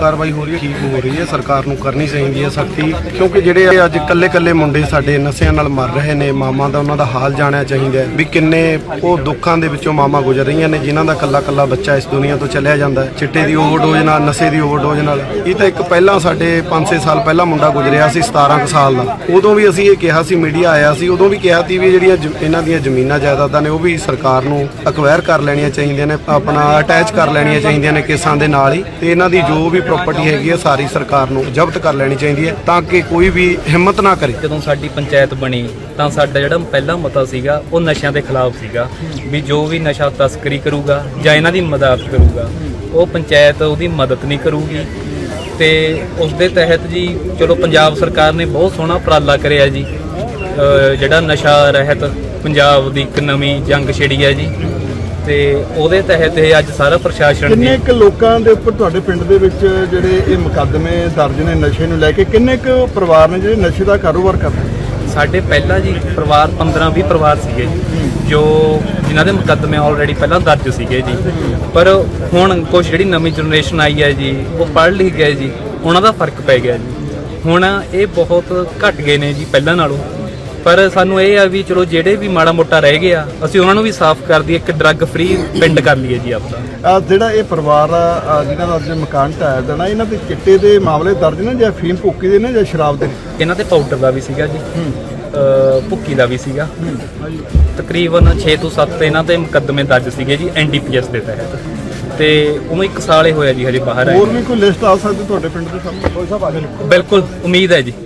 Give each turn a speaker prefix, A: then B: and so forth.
A: ਕਾਰਵਾਈ ਹੋ ਰਹੀ ਹੈ, ਠੀਕ ਹੋ ਰਹੀ ਹੈ, ਸਰਕਾਰ ਨੂੰ ਕਰਨੀ ਚਾਹੀਦੀ ਹੈ ਸਖਤੀ, ਕਿਉਂਕਿ ਜਿਹੜੇ ਅੱਜ ਕੱਲੇ ਕੱਲੇ ਮੁੰਡੇ ਸਾਡੇ ਨਸ਼ਿਆਂ ਨਾਲ ਮਰ ਰਹੇ ਨੇ, ਮਾਮਾ ਦਾ ਉਹਨਾਂ ਦਾ ਹਾਲ ਜਾਣਿਆ ਚਾਹੀਦਾ ਹੈ, ਵੀ ਕਿੰਨੇ ਉਹ ਦੁੱਖਾਂ ਦੇ ਵਿੱਚੋਂ ਮਾਮਾ ਗੁਜ਼ਰ ਰਹੀਆਂ ਨੇ, ਜਿਨ੍ਹਾਂ ਦਾ ਕੱਲਾ ਕੱਲਾ ਬੱਚਾ ਇਸ ਦੁਨੀਆ ਤੋਂ ਚਲਿਆ ਜਾਂਦਾ ਹੈ, ਚਿੱਟੇ ਦੀ ਓਵਰਡੋਜ਼ ਨਾਲ, ਨਸ਼ੇ ਦੀ ਓਵਰਡੋਜ਼ ਨਾਲ। ਇਹ ਤਾਂ ਇੱਕ ਪਹਿਲਾਂ ਸਾਡੇ 5-6 ਸਾਲ ਪਹਿਲਾਂ ਮੁੰਡਾ ਗੁਜ਼ਰਿਆ ਸੀ 17 ਕੁ ਸਾਲ ਦਾ। ਉਦੋਂ ਵੀ ਅਸੀਂ ਇਹ ਕਿਹਾ ਸੀ, ਮੀਡੀਆ ਆਇਆ ਸੀ, ਉਦੋਂ ਵੀ ਕਿਹਾ ਸੀ ਵੀ ਜਿਹੜੀਆਂ ਜ- ਇਹਨਾਂ ਦੀਆਂ ਜ਼ਮੀਨਾਂ ਜਾਇਦਾਦਾਂ ਨੇ, ਉਹ ਵੀ ਸਰਕਾਰ ਨੂੰ ਅਕਵਾਇਰ ਕਰ ਲੈਣੀਆਂ ਚਾਹੀਦੀਆਂ ਨੇ, ਆਪਣਾ ਅਟੈਚ ਕਰ ਲੈਣੀਆਂ ਚਾਹੀਦੀਆਂ ਨੇ ਕੇਸਾਂ ਦੇ ਨਾਲ ਹੀ, ਤੇ ਇਹਨਾਂ ਦੀ ਜੋ ਵੀ ਪ੍ਰਾਪਰਟੀ ਹੈਗੀ ਹੈ ਸਾਰੀ ਸਰਕਾਰ ਨੂੰ ਜ਼ਬਤ ਕਰ ਲੈਣੀ ਚਾਹੀਦੀ ਹੈ ਤਾਂ ਕਿ ਕੋਈ ਵੀ ਹਿੰਮਤ ਨਾ ਕਰੇ।
B: ਜਦੋਂ ਸਾਡੀ ਪੰਚਾਇਤ ਬਣੀ, ਤਾਂ ਸਾਡਾ ਜਿਹੜਾ ਪਹਿਲਾ ਮਤਾ ਸੀਗਾ, ਉਹ ਨਸ਼ਿਆਂ ਦੇ ਖਿਲਾਫ ਸੀਗਾ। ਵੀ ਜੋ ਵੀ ਨਸ਼ਾ ਤਸਕਰੀ ਕਰੂਗਾ ਜਾਂ ਇਹਨਾਂ ਦੀ ਮਦਦ ਕਰੂਗਾ, ਉਹ ਪੰਚਾਇਤ ਉਹਦੀ ਮਦਦ ਨਹੀਂ ਕਰੂਗੀ। ਤੇ ਉਸ ਦੇ ਤਹਿਤ ਜੀ, ਚਲੋ ਪੰਜਾਬ ਸਰਕਾਰ ਨੇ ਬਹੁਤ ਸੋਹਣਾ ਉਪਰਾਲਾ ਕਰਿਆ ਜੀ। ਜਿਹੜਾ ਨਸ਼ਾ ਰਹਿਤ ਪੰਜਾਬ ਦੀ ਇੱਕ ਨਵੀਂ ਜੰਗ ਛਿੜੀ ਹੈ ਜੀ। ਤੇ ਉਹਦੇ ਤਹਿਤ ਇਹ ਅੱਜ ਸਾਰਾ ਪ੍ਰਸ਼ਾਸਨ
C: ਕਿੰਨੇ
B: ਜੀ
C: ਕੁ ਲੋਕਾਂ ਦੇ ਉੱਪਰ ਤੁਹਾਡੇ ਪਿੰਡ ਦੇ ਵਿੱਚ ਜਿਹੜੇ ਇਹ ਮੁਕੱਦਮੇ ਦਰਜ ਨੇ ਨਸ਼ੇ ਨੂੰ ਲੈ ਕੇ ਕਿੰਨੇ ਕੁ ਪਰਿਵਾਰ ਨੇ ਜਿਹੜੇ ਨਸ਼ੇ ਦਾ ਕਾਰੋਬਾਰ ਕਰਦੇ
B: ਸਾਡੇ ਪਹਿਲਾਂ ਜੀ ਪਰਿਵਾਰ 15 20 ਪਰਿਵਾਰ ਸੀਗੇ ਜੀ ਜੋ ਜਿਨ੍ਹਾਂ ਦੇ ਮੁਕੱਦਮੇ ਆਲਰੇਡੀ ਪਹਿਲਾਂ ਦਰਜ ਸੀਗੇ ਜੀ। ਪਰ ਹੁਣ ਕੁਝ ਜਿਹੜੀ ਨਵੀਂ ਜਨਰੇਸ਼ਨ ਆਈ ਹੈ ਜੀ ਉਹ ਪੜ੍ਹ ਲਿਖ ਗਏ ਜੀ ਉਹਨਾਂ ਦਾ ਫ਼ਰਕ ਪੈ ਗਿਆ ਜੀ। ਹੁਣ ਇਹ ਬਹੁਤ ਘਟ ਗਏ ਨੇ ਜੀ ਪਹਿਲਾਂ ਨਾਲੋਂ। ਪਰ ਸਾਨੂੰ ਇਹ ਆ ਵੀ ਚਲੋ ਜਿਹੜੇ ਵੀ ਮਾੜਾ ਮੋਟਾ ਰਹਿ ਗਿਆ ਅਸੀਂ ਉਹਨਾਂ ਨੂੰ ਵੀ ਸਾਫ਼ ਕਰ ਦਈਏ ਇੱਕ ਡਰੱਗ ਫ੍ਰੀ ਪਿੰਡ ਕਰ ਲਈਏ ਜੀ ਆਪਦਾ।
C: ਆ ਜਿਹੜਾ ਇਹ ਪਰਿਵਾਰ ਆ ਆ ਜਿਹਨਾਂ ਦਾ ਅੱਜ ਮਕਾਨ ਢਾਇਆ ਦੇਣਾ ਇਹਨਾਂ ਦੇ ਚਿੱਟੇ ਦੇ ਮਾਮਲੇ ਦਰਜ ਨੇ ਜਾਂ ਫੀਮ ਭੁੱਕੀ ਦੇ ਨੇ ਜਾਂ ਸ਼ਰਾਬ ਦੇ ਨੇ?
B: ਇਹਨਾਂ ਤੇ ਪਾਊਡਰ ਦਾ ਵੀ ਸੀਗਾ ਜੀ। ਅ, ਭੁੱਕੀ ਦਾ ਵੀ ਸੀਗਾ। ਤਕਰੀਬਨ 6 ਤੋਂ 7 ਇਹਨਾਂ ਤੇ ਮੁਕੱਦਮੇ ਦਰਜ ਸੀਗੇ ਜੀ ਐਨਡੀਪੀਐਸ ਦੇ ਤਹਿਤ। ਤੇ ਉਹਨੂੰ ਇੱਕ ਸਾਲ ਹੀ ਹੋਇਆ ਜੀ ਹਜੇ ਬਾਹਰ ਆਏ
C: ਹੋਰ ਵੀ ਕੋਈ ਲਿਸਟ ਆ ਸਕਦੀ ਤੁਹਾਡੇ ਪਿੰਡ ਦੇ ਸਾਹਮਣੇ? ਕੋਈ ਸਾਹਿਬ ਆ ਜਾਓ
B: ਬਿਲਕੁਲ ਉਮੀਦ ਹੈ ਜੀ।